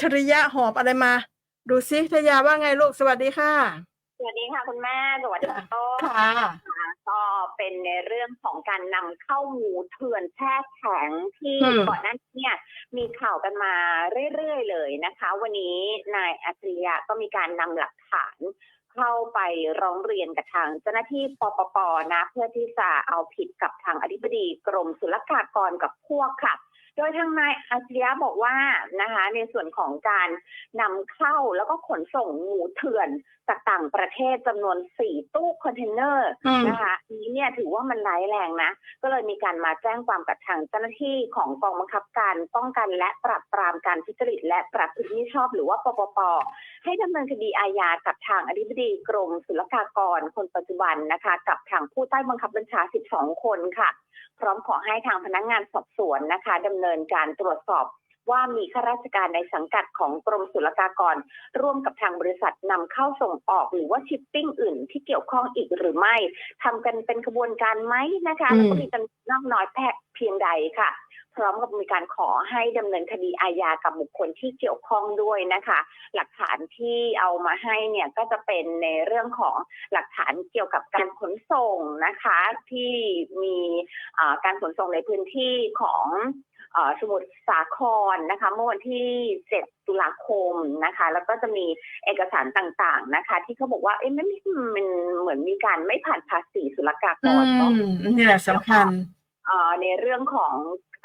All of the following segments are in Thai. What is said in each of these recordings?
ชริยะหอบอะไรมา ดูซิทยาว่าไงลูกสวัสดีค่ะ สวัสดีค่ะคุณแม่สวัสดีโต้ค่ะ ก็เป็นในเรื่องของการนำเข้าหมูเถื่อนแช่แข็งที่อืม ก่อนหน้านี้เนี่ยมีข่าวกันมาเรื่อยๆเลยนะคะ วันนี้นายอัจฉริยะก็มีการนำหลักฐาน เข้าไปร้องเรียนกับทางเจ้าหน้าที่ปปปนะ เพื่อที่จะเอาผิดกับทางอธิบดีกรมศุลกากรกับพวกค่ะโดยทางนายอัจฉริยะบอกว่านะคะในส่วนของการนำเข้าแล้วก็ขนส่งหมูเถื่อนจากต่างประเทศจำนวน4ตู้คอนเทนเนอร์อืมนะคะอันนี้เนี่ยถือว่ามันร้ายแรงนะ ก็เลยมีการมาแจ้งความกับทางเจ้าหน้าที่ของกองบังคับการป้องกันและปราบปรามการทุจริตและประพฤติมิชอบหรือว่าปปปให้ดำเนินคดีอาญากับทางอธิบดีกรมศุลกากรคนปัจจุบันนะคะ กับทางผู้ใต้บังคับบัญชา 12 คนค่ะ พร้อมขอให้ทางพนักงานสอบสวนนะคะดำเนินการตรวจสอบว่ามีข้าราชการในสังกัดของกรมศุลกากร ร่วมกับทางบริษัทนำเข้าส่งออกหรือว่าชิปปิ้งอื่นที่เกี่ยวข้องอีกหรือไม่ทำกันเป็นขบวนการไหมนะคะอืมแล้วก็มีจำนวนนอกน้อยแพะเพียงใดค่ะ พร้อมกับมีการขอให้ดำเนินคดีอาญากับบุคคลที่เกี่ยวข้องด้วยนะคะ หลักฐานที่เอามาให้เนี่ยก็จะเป็นในเรื่องของหลักฐานเกี่ยวกับการขนส่งนะคะ ที่มีอ่าการขนส่งในพื้นที่ของเอ่อสมุทรสาครนะคะเมื่อวันที่ 7 ตุลาคมนะคะ แล้วก็จะมีเอกสารต่างๆนะคะ ที่เขาบอกว่าเอ๊ะมันมันเหมือนมีการไม่ผ่านภาษีศุลกากอืรเนาะมนี่แหละสำคัญเอ่อในเรื่องของ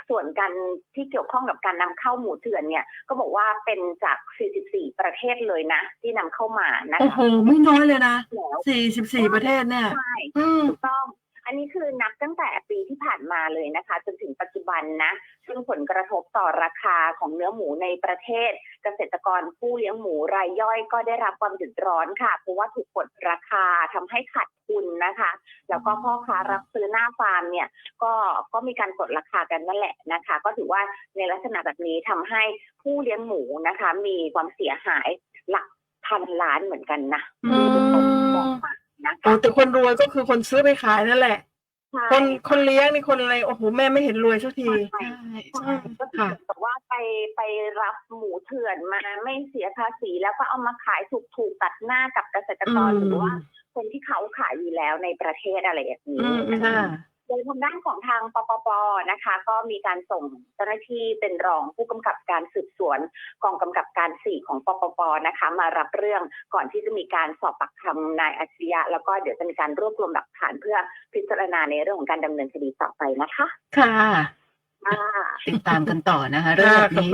ส่วนการที่เกี่ยวข้องกับการนำเข้าหมูเถื่อนเนี่ย ก็บอกว่าเป็นจาก 44 ประเทศเลยนะ ที่นำเข้ามานะโอ้คะโหไม่น้อยเลยนะแล้วสี่สิบสี่ประเทศเนี่ยใช่อืมถูกต้องอันนี้คือนับตั้งแต่ปีที่ผ่านมาเลยนะคะ จนถึงปัจจุบันนะ ซึ่งผลกระทบต่อราคาของเนื้อหมูในประเทศ เกษตรกรผู้เลี้ยงหมูรายย่อยก็ได้รับความเดือดร้อนค่ะ เพราะว่าถูกกดราคาทำให้ขาดทุนนะคะ แล้วก็พ่อค้ารับซื้อหน้าฟาร์มเนี่ยก็ก็มีการกดราคากันนั่นแหละนะคะ ก็ถือว่าในลักษณะแบบนี้ทำให้ผู้เลี้ยงหมูนะคะ มีความเสียหายหลักพันล้านเหมือนกันนะอืมที่ทุกคนบอกมานะโอ้คะแต่คนรวยก็คือคนซื้อไปขายนั่นแหละ ใช่คนคนเลี้ยงนี่คนอะไรโอ้โหแม่ไม่เห็นรวยสักที ใช่ใช่ก็คือค่ะ เหมือนกับว่าไปไปรับหมูเถื่อนมาไม่เสียภาษีแล้วก็เอามาขายถูกๆตัดหน้ากับเกษตรกรอืมหรือว่า คนที่เขาขายอยู่แล้วในประเทศอะไรอย่างนี้อืมนะคะค่ะ โดยทางด้านของทางปปปนะคะ ก็มีการส่งเจ้าหน้าที่เป็นรองผู้กำกับการสืบสวนกองกำกับการสี่ของปปปนะคะ มารับเรื่องก่อนที่จะมีการสอบปากคำนายอัจฉริยะ แล้วก็เดี๋ยวจะมีการรวบรวมหลักฐานเพื่อพิจารณาในเรื่องของการดำเนินคดีต่อไปนะคะ ค่ะอ่าติดตามกันต่อนะคะ เรื่องแบบนี้